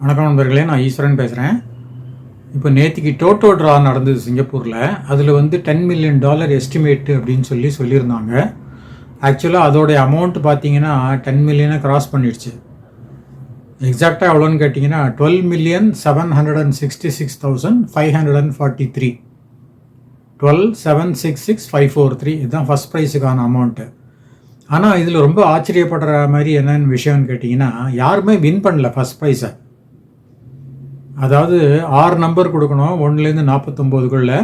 வணக்கம் நண்பர்களே நான் ஈஸ்வரன் பேசுகிறேன் இப்போ நேற்றுக்கு டோட்டோ ட்ரா நடந்தது சிங்கப்பூரில். அதில் வந்து டென் மில்லியன் டாலர் எஸ்டிமேட்டு அப்படின்னு சொல்லி சொல்லியிருந்தாங்க. ஆக்சுவலாக அதோடைய அமௌண்ட் பார்த்தீங்கன்னா டென் மில்லியனை கிராஸ் பண்ணிடுச்சு. எக்ஸாக்டாக எவ்வளோன்னு கேட்டிங்கன்னா twelve million seven hundred and sixty six thousand five hundred and forty three twelve seven six six five four three இதுதான் ஃபஸ்ட் ப்ரைஸுக்கான அமௌண்ட்டு ஆனால் இதில் ரொம்ப ஆச்சரியப்படுற மாதிரி என்னென்னு விஷயம்னு கேட்டிங்கன்னா யாருமே வின் பண்ணல ஃபஸ்ட் ப்ரைஸை அதாவது ஆறு நம்பர் கொடுக்கணும். ஒன்றுலேருந்து நாற்பத்தொம்போதுக்குள்ளே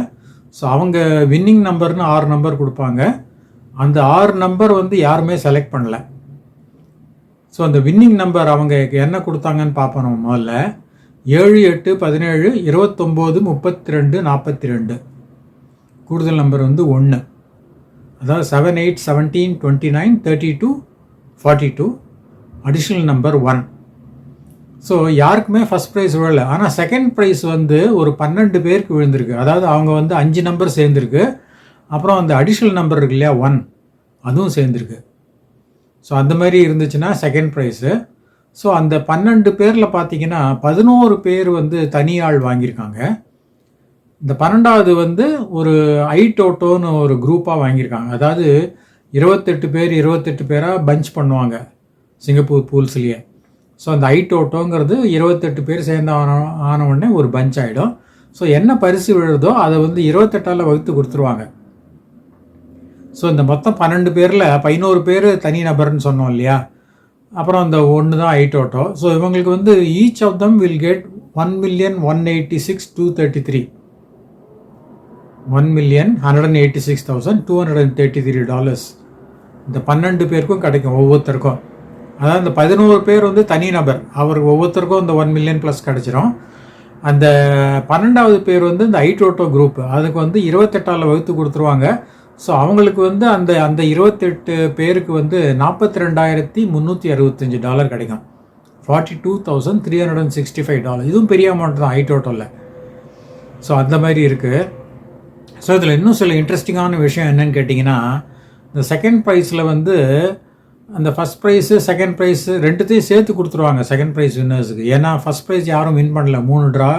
ஸோ அவங்க வின்னிங் நம்பர்னு ஆறு நம்பர் கொடுப்பாங்க. அந்த ஆறு நம்பர் வந்து யாருமே செலக்ட் பண்ணல. ஸோ அந்த வின்னிங் நம்பர் அவங்க என்ன கொடுத்தாங்கன்னு பார்ப்போம் நம்ம முதல்ல. ஏழு எட்டு பதினேழு இருபத்தொம்போது முப்பத்தி ரெண்டு நாற்பத்தி ரெண்டு கூடுதல் நம்பர் வந்து ஒன்று அதாவது seven eight seventeen twenty nine thirty two forty two additional number one so யாருக்குமே ஃபஸ்ட் ப்ரைஸ் விழலை ஆனால் செகண்ட் ப்ரைஸ் வந்து ஒரு பன்னெண்டு பேருக்கு விழுந்திருக்கு. அதாவது அவங்க வந்து அஞ்சு நம்பர் சேர்ந்துருக்கு. அப்புறம் அந்த அடிஷ்னல் நம்பர் இருக்கு இல்லையா? ஒன் அதுவும் சேர்ந்துருக்கு. ஸோ அந்த மாதிரி இருந்துச்சுன்னா செகண்ட் ப்ரைஸு ஸோ அந்த பன்னெண்டு பேரில் பார்த்தீங்கன்னா பதினோரு பேர் வந்து தனியாள் வாங்கியிருக்காங்க. இந்த பன்னெண்டாவது வந்து ஒரு ஐ டோட்டோன்னு ஒரு குரூப்பாக வாங்கியிருக்காங்க. அதாவது இருபத்தெட்டு பேர் இருபத்தெட்டு பேராக பஞ்ச் பண்ணுவாங்க. சிங்கப்பூர் பூல்ஸ்லேயே ஸோ அந்த ஐட் ஓட்டோங்கிறது இருபத்தெட்டு பேர் சேர்ந்து ஆன ஆன உடனே ஒரு பஞ்ச் ஆகிடும் ஸோ என்ன பரிசு விழுதோ அதை வந்து இருபத்தெட்டால் வகுத்து கொடுத்துருவாங்க. ஸோ இந்த மொத்தம் பன்னெண்டு பேரில் பதினோரு பேர் தனி நபர்னு சொன்னோம் இல்லையா? அப்புறம் அந்த ஒன்று தான் ஐட் டோட்டோ ஸோ இவங்களுக்கு வந்து each of them will get one million one eighty six two thirty three one million hundred and eighty six thousand two hundred and thirty three dollars இந்த பன்னெண்டு பேருக்கும் கிடைக்கும் ஒவ்வொருத்தருக்கும். அதாவது இந்த பதினோரு பேர் வந்து தனி நபர். அவருக்கு ஒவ்வொருத்தருக்கும் இந்த ஒன் மில்லியன் ப்ளஸ் கிடச்சிரும். அந்த பன்னெண்டாவது பேர் வந்து இந்த ஐடோட்டோ குரூப் அதுக்கு வந்து இருபத்தெட்டால் வகுத்து கொடுத்துருவாங்க. ஸோ அவங்களுக்கு வந்து அந்த அந்த இருபத்தெட்டு பேருக்கு வந்து நாற்பத்தி ரெண்டாயிரத்தி முந்நூற்றி அறுபத்தஞ்சு டாலர் கிடைக்கும். Forty two thousand three hundred and sixty five dollar இதுவும் பெரிய அமௌண்ட் தான் ஐடோட்டோவில் ஸோ அந்த மாதிரி இருக்குது ஸோ இதில் இன்னும் சில இன்ட்ரெஸ்டிங்கான விஷயம் என்னன்னு கேட்டிங்கன்னா இந்த செகண்ட் ப்ரைஸில் வந்து அந்த ஃபஸ்ட் ப்ரைஸு செகண்ட் ப்ரைஸு ரெண்டுத்தையும் சேர்த்து கொடுத்துருவாங்க செகண்ட் ப்ரைஸ் வின்னர்ஸுக்கு ஏன்னா ஃபஸ்ட் ப்ரைஸ் யாரும் வின் பண்ணல. மூணு ட்ரா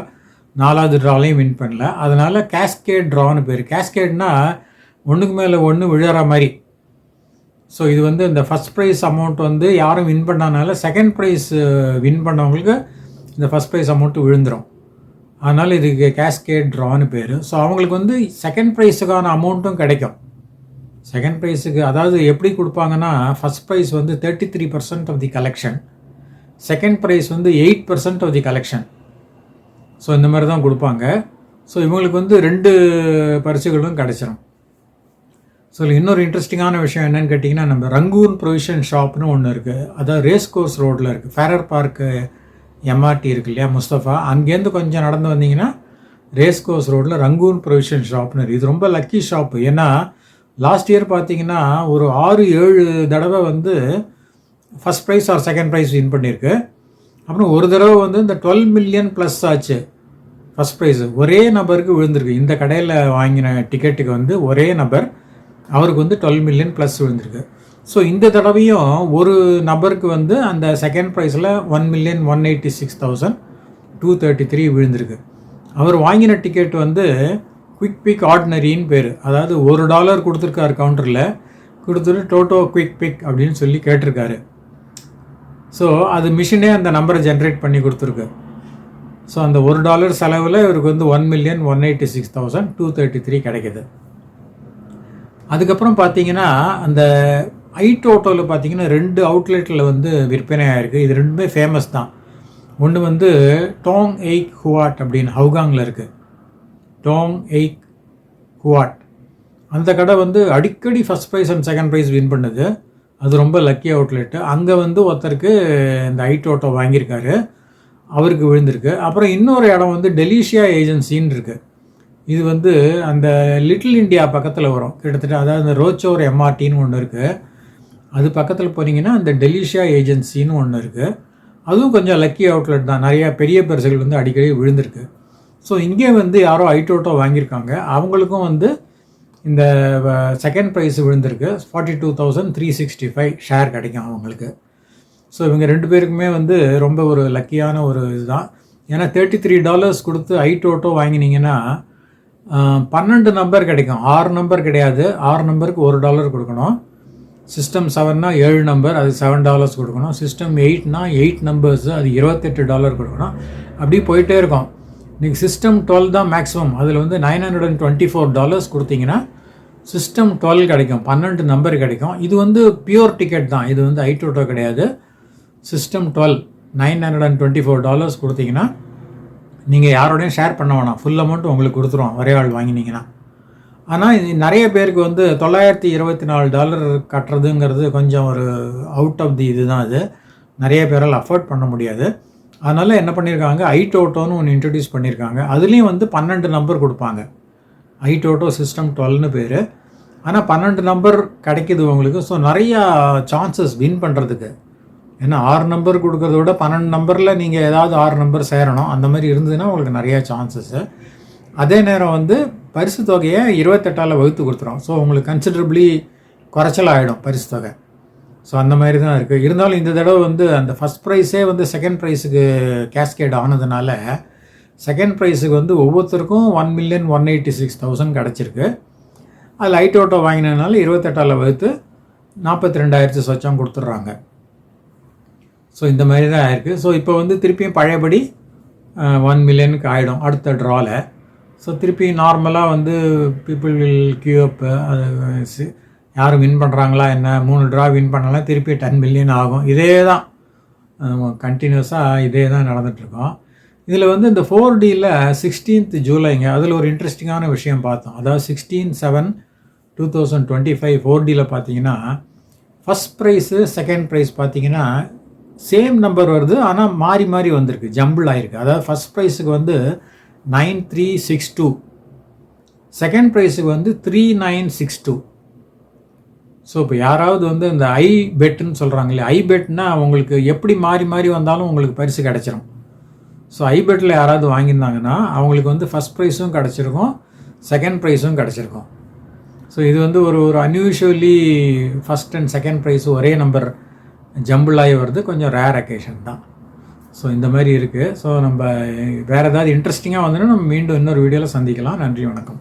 நாலாவது ட்ராலையும் வின் பண்ணல. அதனால் கேஸ்கேட் ட்ரான்னு பேர். கேஸ்கேட்னா ஒன்றுக்கு மேலே ஒன்று விழுற மாதிரி. ஸோ இது வந்து இந்த ஃபஸ்ட் ப்ரைஸ் அமௌண்ட் வந்து யாரும் வின் பண்ணனால செகண்ட் ப்ரைஸ் வின் பண்ணவங்களுக்கு இந்த ஃபஸ்ட் ப்ரைஸ் அமௌண்ட்டு விழுந்துடும் அதனால் இதுக்கு கேஸ்கேட் ட்ரான்னு பேர். ஸோ அவங்களுக்கு வந்து செகண்ட் ப்ரைஸுக்கான அமௌண்ட்டும் கிடைக்கும். செகண்ட் ப்ரைஸுக்கு அதாவது எப்படி கொடுப்பாங்கன்னா ஃபஸ்ட் ப்ரைஸ் வந்து thirty three percent of the collection second prize வந்து eight percent of the collection so இந்த மாதிரி தான் கொடுப்பாங்க. ஸோ இவங்களுக்கு வந்து ரெண்டு பரிசுகளும் கிடச்சிரும். ஸோ இன்னொரு இன்ட்ரெஸ்டிங்கான விஷயம் என்னென்னு கேட்டிங்கன்னா நம்ம ரங்கூன் ப்ரொவிஷன் ஷாப்னு ஒன்று இருக்குது அதாவது ரேஸ் கோர்ஸ் ரோட்டில் இருக்குது ஃபேரர் பார்க்கு எம்ஆர்டி இருக்கு இல்லையா முஸ்தஃபா அங்கேருந்து கொஞ்சம் நடந்து வந்தீங்கன்னா ரேஸ் கோர்ஸ் ரோட்டில் ரங்கூன் ப்ரொவிஷன் ஷாப்னு இருக்குது இது ரொம்ப லக்கி ஷாப்பு ஏன்னா லாஸ்ட் இயர் பார்த்தீங்கன்னா ஒரு ஆறு ஏழு தடவை வந்து first prize or second prize win பண்ணியிருக்கு. அப்புறம் ஒரு தடவை வந்து இந்த டுவெல் மில்லியன் ப்ளஸ் ஆச்சு. ஃபஸ்ட் ப்ரைஸு ஒரே நபருக்கு விழுந்திருக்கு. இந்த கடையில் வாங்கின டிக்கெட்டுக்கு வந்து ஒரே நபர் அவருக்கு வந்து டுவெல் மில்லியன் ப்ளஸ் விழுந்திருக்கு. ஸோ இந்த தடவையும் ஒரு நபருக்கு வந்து அந்த செகண்ட் ப்ரைஸில் one million one eighty six thousand two thirty three விழுந்திருக்கு. அவர் வாங்கின டிக்கெட் வந்து குவிக் பிக் ஆர்டினரின்னு பேர். அதாவது ஒரு டாலர் கொடுத்துருக்காரு கவுண்டரில் கொடுத்துட்டு டோட்டோ குவிக் பிக் அப்படின்னு சொல்லி கேட்டிருக்காரு. ஸோ அது மிஷினே அந்த நம்பரை ஜென்ரேட் பண்ணி கொடுத்துருக்கு. ஸோ அந்த ஒரு டாலர் செலவில் இவருக்கு வந்து one million one eighty six thousand two thirty three கிடைக்கிது. அதுக்கப்புறம் பார்த்தீங்கன்னா அந்த ஐ டோட்டோவில் பார்த்தீங்கன்னா ரெண்டு அவுட்லெட்டில் வந்து விற்பனை ஆகிருக்கு இது ரெண்டுமே ஃபேமஸ் தான். ஒன்று வந்து டோங் எய்க் ஹுவாட் அப்படின்னு ஹவுகாங்கில் இருக்குது டோங் எய்க் குவாட். அந்த கடை வந்து அடிக்கடி first prize and second prize win பண்ணுது. அது ரொம்ப லக்கி அவுட்லெட்டு அங்கே வந்து ஒருத்தருக்கு இந்த ஐட் ஆட்டோ வாங்கியிருக்காரு. அவருக்கு விழுந்திருக்கு. அப்புறம் இன்னொரு இடம் வந்து டெலிஷியா ஏஜென்சின்னு இருக்குது இது வந்து அந்த லிட்டில் இண்டியா பக்கத்தில் வரும். கிட்டத்தட்ட அதாவது அந்த ரோச்சோர் எம்ஆர்டின்னு ஒன்று இருக்குது அது பக்கத்தில் போனீங்கன்னா அந்த டெலிஷியா ஏஜென்சின்னு ஒன்று இருக்குது அதுவும் கொஞ்சம் லக்கி அவுட்லெட் தான். நிறையா பெரிய பரிசுகள் வந்து அடிக்கடி விழுந்திருக்கு. ஸோ இங்கே வந்து யாரோ ஐடோட்டோ வாங்கியிருக்காங்க. அவங்களுக்கும் வந்து இந்த செகண்ட் ப்ரைஸ் விழுந்திருக்கு. Forty two thousand three sixty five share கிடைக்கும் அவங்களுக்கு. ஸோ இவங்க ரெண்டு பேருக்குமே வந்து ரொம்ப ஒரு லக்கியான ஒரு இதுதான். ஏன்னா தேர்ட்டி த்ரீ டாலர்ஸ் கொடுத்து ஐ டோட்டோ வாங்கினீங்கன்னா பன்னெண்டு நம்பர் கிடைக்கும். ஆறு நம்பர் கிடையாது. ஆறு நம்பருக்கு ஒரு டாலர் கொடுக்கணும். சிஸ்டம் செவன்னா ஏழு நம்பர் அது செவன் டாலர்ஸ் கொடுக்கணும். சிஸ்டம் எயிட்னா எயிட் நம்பர்ஸ் அது இருபத்தெட்டு டாலர் கொடுக்கணும். அப்படி போயிட்டே இருக்கும். நீங்கள் சிஸ்டம் டுவெல் தான் மேக்ஸிமம் அதில் வந்து nine hundred and twenty four dollars கொடுத்தீங்கன்னா சிஸ்டம் டுவெல் கிடைக்கும். பன்னெண்டு நம்பர் கிடைக்கும். இது வந்து பியூர் டிக்கெட் தான். இது வந்து ஐடோட்டோ கிடையாது. System twelve nine hundred and twenty four dollars கொடுத்தீங்கன்னா நீங்கள் யாரோடையும் ஷேர் பண்ண வேணாம். ஃபுல் அமௌண்ட் உங்களுக்கு கொடுத்துருவோம். ஒரே ஆள் வாங்கினீங்கன்னா. ஆனால் இது நிறைய பேருக்கு வந்து தொள்ளாயிரத்தி இருபத்தி நாலு டாலர் கட்டுறதுங்கிறது கொஞ்சம் ஒரு அவுட் ஆஃப் தி இது தான் அது. நிறைய பேரால் அஃபோர்ட் பண்ண முடியாது. அதனால் என்ன பண்ணியிருக்காங்க ஐ டோட்டோன்னு ஒன்று இன்ட்ரடியூஸ் பண்ணியிருக்காங்க அதுலேயும் வந்து பன்னெண்டு நம்பர் கொடுப்பாங்க. ஐ டோட்டோ சிஸ்டம் டுவெல்னு பேர். ஆனால் பன்னெண்டு நம்பர் கிடைக்கிது உங்களுக்கு. ஸோ நிறையா சான்சஸ் வின் பண்ணுறதுக்கு ஏன்னா ஆறு நம்பர் கொடுக்கறத விட பன்னெண்டு நம்பரில் நீங்கள் ஏதாவது ஆறு நம்பர் சேரணும். அந்த மாதிரி இருந்ததுன்னா உங்களுக்கு நிறையா சான்சஸ்ஸு அதே நேரம் வந்து பரிசு தொகையை இருபத்தெட்டால் வகுத்து கொடுத்துரும். ஸோ உங்களுக்கு கன்சிடரபிளி குறைச்சல் ஆகிடும் பரிசு தொகை. ஸோ அந்த மாதிரி தான் இருக்குது இருந்தாலும் இந்த தடவை வந்து அந்த ஃபஸ்ட் ப்ரைஸே வந்து செகண்ட் ப்ரைஸுக்கு கேஸ்கேட் ஆனதுனால செகண்ட் ப்ரைஸுக்கு வந்து ஒவ்வொருத்தருக்கும் one million one eighty six thousand கிடச்சிருக்கு. அதில் ஐட் ஆட்டோ வாங்கினதுனால இருபத்தெட்டால் வகுத்து நாற்பத்தி ரெண்டாயிரத்து சொச்சம் கொடுத்துட்றாங்க. ஸோ இந்த மாதிரி தான் ஆயிருக்கு ஸோ இப்போ வந்து திருப்பியும் பழையபடி ஒன் மில்லியனுக்கு ஆகிடும் அடுத்த ட்ராவில் ஸோ திருப்பி நார்மலாக வந்து பீப்புள் வில் கியூ அப் யாரும் வின் பண்ணுறாங்களா என்ன? மூணு ட்ரா வின் பண்ணலாம் திருப்பி டென் மில்லியன் ஆகும். இதே தான் கண்டினியூஸாக இதே தான் நடந்துகிட்ருக்கோம் இதில் வந்து இந்த ஃபோர் டியில் சிக்ஸ்டீன்த் ஜூலைங்க அதில் ஒரு இன்ட்ரெஸ்டிங்கான விஷயம் பார்த்தோம். அதாவது sixteen seven two thousand twenty five four டியில் பார்த்தீங்கன்னா ஃபஸ்ட் ப்ரைஸு செகண்ட் ப்ரைஸ் பார்த்தீங்கன்னா சேம் நம்பர் வருது ஆனால் மாறி மாறி வந்திருக்கு ஜம்பிள் ஆகிருக்கு அதாவது ஃபஸ்ட் ப்ரைஸுக்கு வந்து nine three six two second ப்ரைஸுக்கு வந்து three nine six two so இப்போ யாராவது வந்து இந்த ஐ பெட்டுன்னு சொல்கிறாங்க இல்லையா ஐ பெட்னா உங்களுக்கு எப்படி மாறி மாறி வந்தாலும் உங்களுக்கு பரிசு கிடச்சிரும். ஸோ ஐ பெட்டில் யாராவது வாங்கியிருந்தாங்கன்னா அவங்களுக்கு வந்து ஃபஸ்ட் ப்ரைஸும் கிடச்சிருக்கும் செகண்ட் ப்ரைஸும் கிடச்சிருக்கும். ஸோ இது வந்து ஒரு ஒரு unusually first and second prize ஒரே நம்பர் ஜம்பிள் வருது. கொஞ்சம் ரேர் அக்கேஷன் தான். ஸோ இந்த மாதிரி இருக்குது ஸோ நம்ம வேறு ஏதாவது இன்ட்ரெஸ்டிங்காக வந்துன்னா நம்ம மீண்டும் இன்னொரு வீடியோவில் சந்திக்கலாம். நன்றி வணக்கம்.